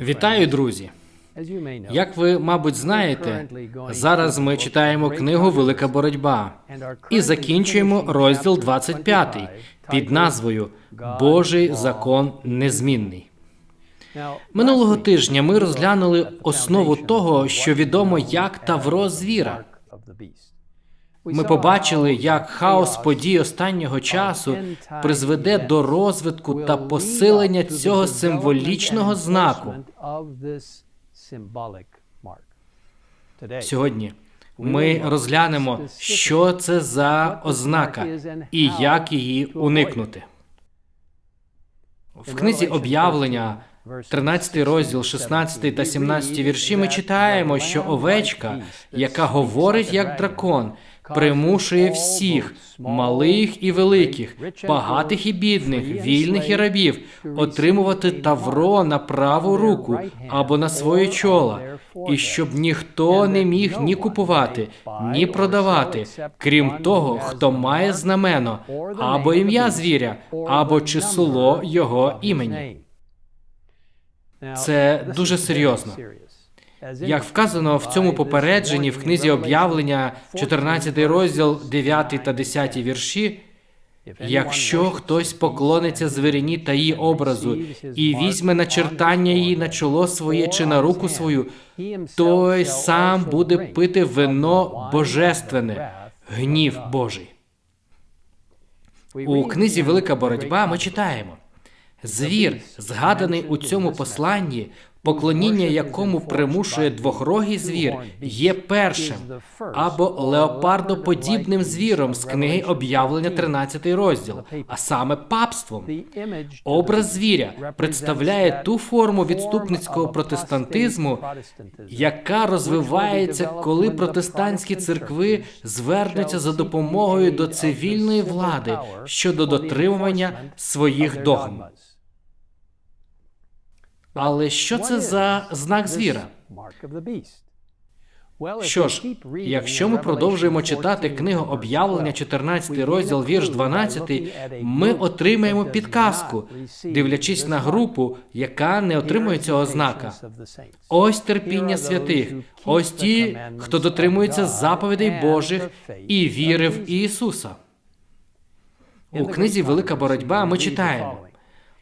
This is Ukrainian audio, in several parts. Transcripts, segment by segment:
Вітаю, друзі! Як ви, мабуть, знаєте, зараз ми читаємо книгу Велика боротьба і закінчуємо розділ 25 під назвою Божий закон незмінний. Минулого тижня ми розглянули основу того, що відомо як Тавро звіра. Ми побачили, як хаос подій останнього часу призведе до розвитку та посилення цього символічного знаку. Сьогодні ми розглянемо, що це за ознака і як її уникнути. В книзі об'явлення, 13 розділ, 16 та 17 вірші, ми читаємо, що овечка, яка говорить як дракон, примушує всіх, малих і великих, багатих і бідних, вільних і рабів, отримувати тавро на праву руку або на своє чоло, і щоб ніхто не міг ні купувати, ні продавати, крім того, хто має знамено, або ім'я звіря, або число його імені. Це дуже серйозно. Як вказано в цьому попередженні в книзі об'явлення, 14 розділ, 9 та 10 вірші. Якщо хтось поклониться звірині та її образу і візьме начертання її на чоло своє чи на руку свою, той сам буде пити вино божественне, гнів Божий. У книзі Велика боротьба ми читаємо. Звір, згаданий у цьому посланні, поклоніння якому примушує двохрогий звір, є першим або леопардоподібним звіром з книги об'явлення 13 розділ, а саме папством. Образ звіря представляє ту форму відступницького протестантизму, яка розвивається, коли протестантські церкви звернуться за допомогою до цивільної влади щодо дотримування своїх догм. Але що це за знак звіра? Що ж, якщо ми продовжуємо читати книгу об'явлення, 14 розділ, вірш 12, ми отримаємо підказку, дивлячись на групу, яка не отримує цього знака. Ось терпіння святих, ось ті, хто дотримується заповідей Божих і віри в Ісуса. У книзі Велика боротьба ми читаємо.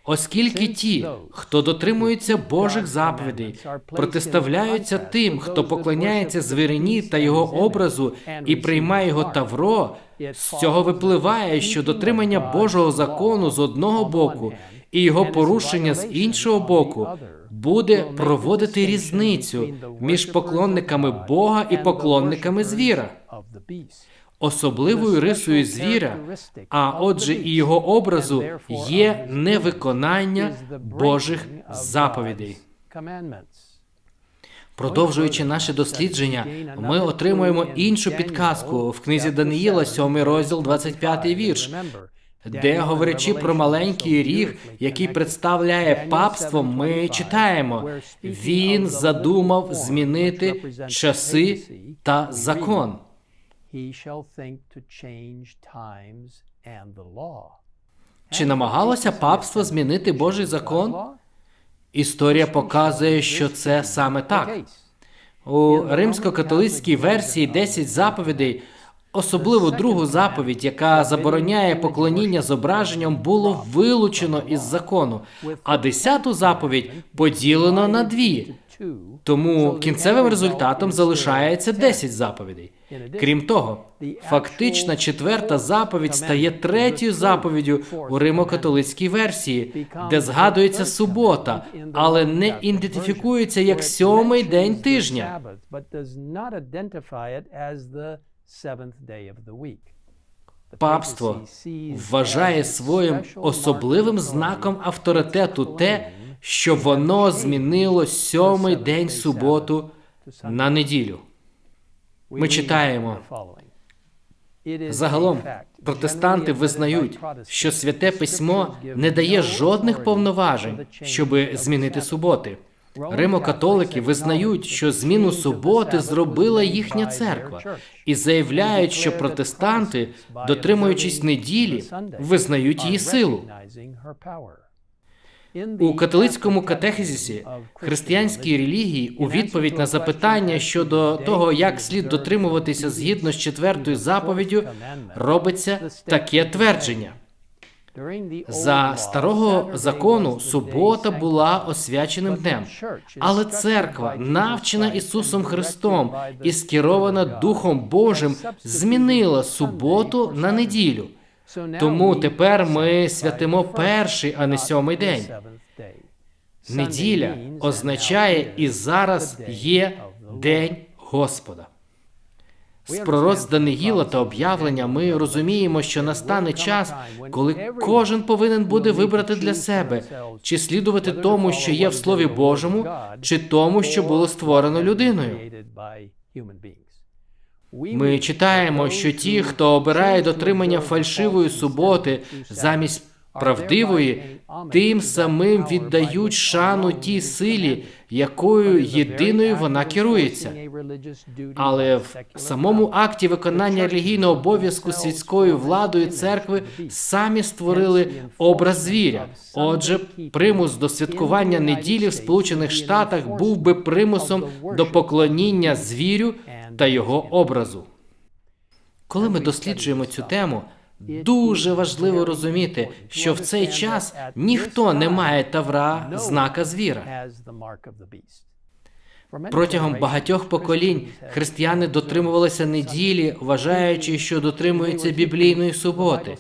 Оскільки ті, хто дотримується Божих заповідей, протиставляються тим, хто поклоняється звірині та його образу і приймає його тавро, з цього випливає, що дотримання Божого закону з одного боку і його порушення з іншого боку буде проводити різницю між поклонниками Бога і поклонниками звіра. Особливою рисою звіра, а отже, і його образу є невиконання Божих заповідей. Продовжуючи наше дослідження, ми отримуємо іншу підказку в книзі Даниїла, 7 розділ, 25 вірш, де, говорячи про маленький ріг, який представляє папство, ми читаємо: він задумав змінити часи та закон. Чи намагалося папство змінити Божий закон? Історія показує, що це саме так. У римсько-католицькій версії 10 заповідей, особливо другу заповідь, яка забороняє поклоніння зображенням, було вилучено із закону, а десяту заповідь поділено на дві. Тому кінцевим результатом залишається 10 заповідей. Крім того, фактична четверта заповідь стає третьою заповіддю у римо-католицькій версії, де згадується субота, але не ідентифікується як сьомий день тижня. Папство вважає своїм особливим знаком авторитету те, що воно змінило сьомий день суботу на неділю. Ми читаємо загалом. Протестанти визнають, що святе письмо не дає жодних повноважень, щоб змінити суботи. Римо-католики визнають, що зміну суботи зробила їхня церква, і заявляють, що протестанти, дотримуючись неділі, визнають її силу. У католицькому катехезісі християнській релігії у відповідь на запитання щодо того, як слід дотримуватися згідно з четвертою заповіддю, робиться таке твердження. За старого закону субота була освяченим днем, але церква, навчена Ісусом Христом і скерована Духом Божим, змінила суботу на неділю. Тому тепер ми святимо перший, а не сьомий день. Неділя означає і зараз є День Господа. З пророцтв Даниїла та об'явлення ми розуміємо, що настане час, коли кожен повинен буде вибрати для себе, чи слідувати тому, що є в Слові Божому, чи тому, що було створено людиною. Ми читаємо, що ті, хто обирає дотримання фальшивої суботи замість правдивої, тим самим віддають шану тій силі, якою єдиною вона керується. Але в самому акті виконання релігійного обов'язку світською владою церкви самі створили образ звіря. Отже, примус до святкування неділі в Сполучених Штатах був би примусом до поклоніння звірю та його образу. Коли ми досліджуємо цю тему, дуже важливо розуміти, що в цей час ніхто не має тавра знака звіра. Протягом багатьох поколінь християни дотримувалися неділі, вважаючи, що дотримуються біблійної суботи.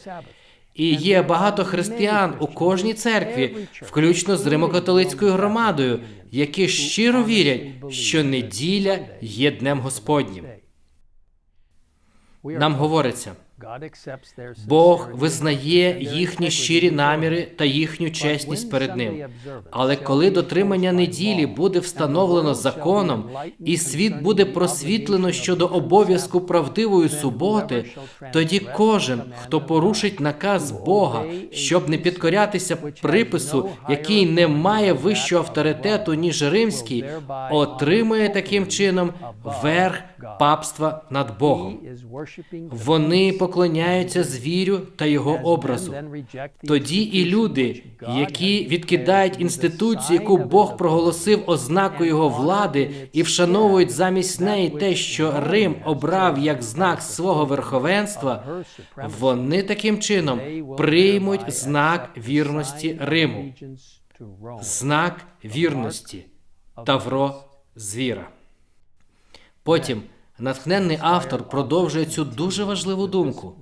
І є багато християн у кожній церкві, включно з римокатолицькою громадою, які щиро вірять, що неділя є днем Господнім. Нам говориться. Бог визнає їхні щирі наміри та їхню чесність перед ним. Але коли дотримання неділі буде встановлено законом, і світ буде просвітлено щодо обов'язку правдивої суботи, тоді кожен, хто порушить наказ Бога, щоб не підкорятися припису, який не має вищого авторитету ніж римський, отримує таким чином верх папства над Богом. Вони поклоняються звірю та його образу. Тоді і люди, які відкидають інституцію, яку Бог проголосив ознакою його влади, і вшановують замість неї те, що Рим обрав як знак свого верховенства, вони таким чином приймуть знак вірності Риму, знак вірності. Тавро звіра. Потім натхненний автор продовжує цю дуже важливу думку.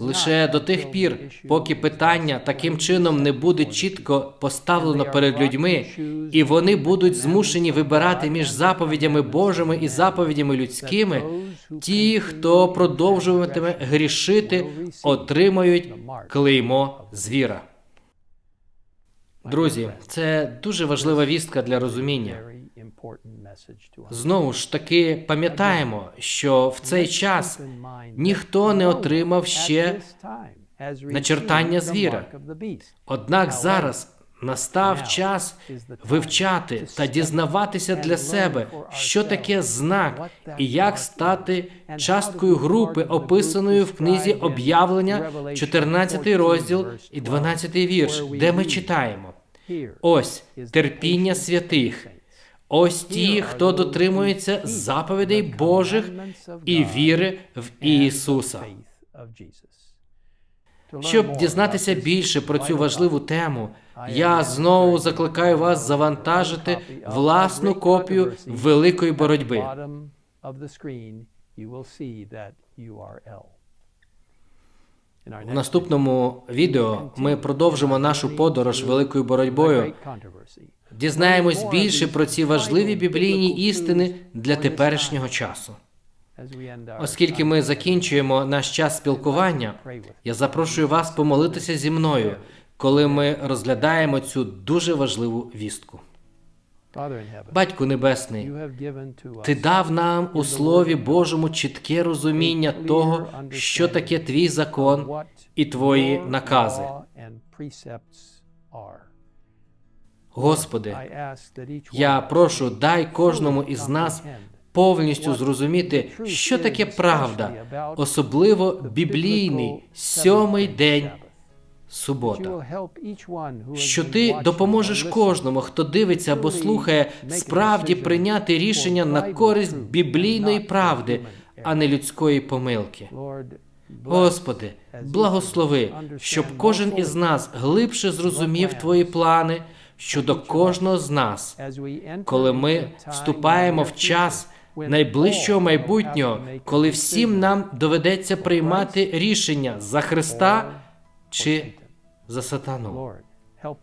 Лише до тих пір, поки питання таким чином не буде чітко поставлено перед людьми, і вони будуть змушені вибирати між заповідями Божими і заповідями людськими, ті, хто продовжуватиме грішити, отримають клеймо звіра. Друзі, це дуже важлива вістка для розуміння. Знову ж таки пам'ятаємо, що в цей час ніхто не отримав ще начертання звіра. Однак зараз настав час вивчати та дізнаватися для себе, що таке знак і як стати часткою групи, описаної в книзі об'явлення, 14 розділ і 12 вірш, де ми читаємо. Ось терпіння святих. Ось ті, хто дотримується заповідей Божих і віри в Ісуса. Щоб дізнатися більше про цю важливу тему, я знову закликаю вас завантажити власну копію великої боротьби. В наступному відео ми продовжимо нашу подорож великою боротьбою. Дізнаємось більше про ці важливі біблійні істини для теперішнього часу. Оскільки ми закінчуємо наш час спілкування, я запрошую вас помолитися зі мною, коли ми розглядаємо цю дуже важливу вістку. Батьку Небесний, ти дав нам у Слові Божому чітке розуміння того, що таке твій закон і твої накази. Господи, я прошу, дай кожному із нас повністю зрозуміти, що таке правда, особливо біблійний сьомий день субота. Що ти допоможеш кожному, хто дивиться або слухає, справді прийняти рішення на користь біблійної правди, а не людської помилки. Господи, благослови, щоб кожен із нас глибше зрозумів Твої плани щодо кожного з нас, коли ми вступаємо в час найближчого майбутнього, коли всім нам доведеться приймати рішення за Христа чи за сатану.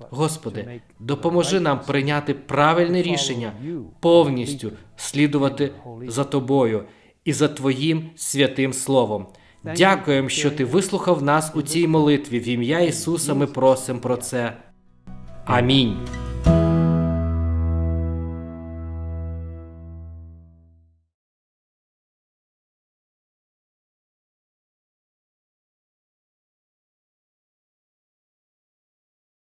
Господи, допоможи нам прийняти правильне рішення, повністю слідувати за Тобою і за Твоїм святим Словом. Дякуємо, що Ти вислухав нас у цій молитві. В ім'я Ісуса ми просимо про це. Амінь.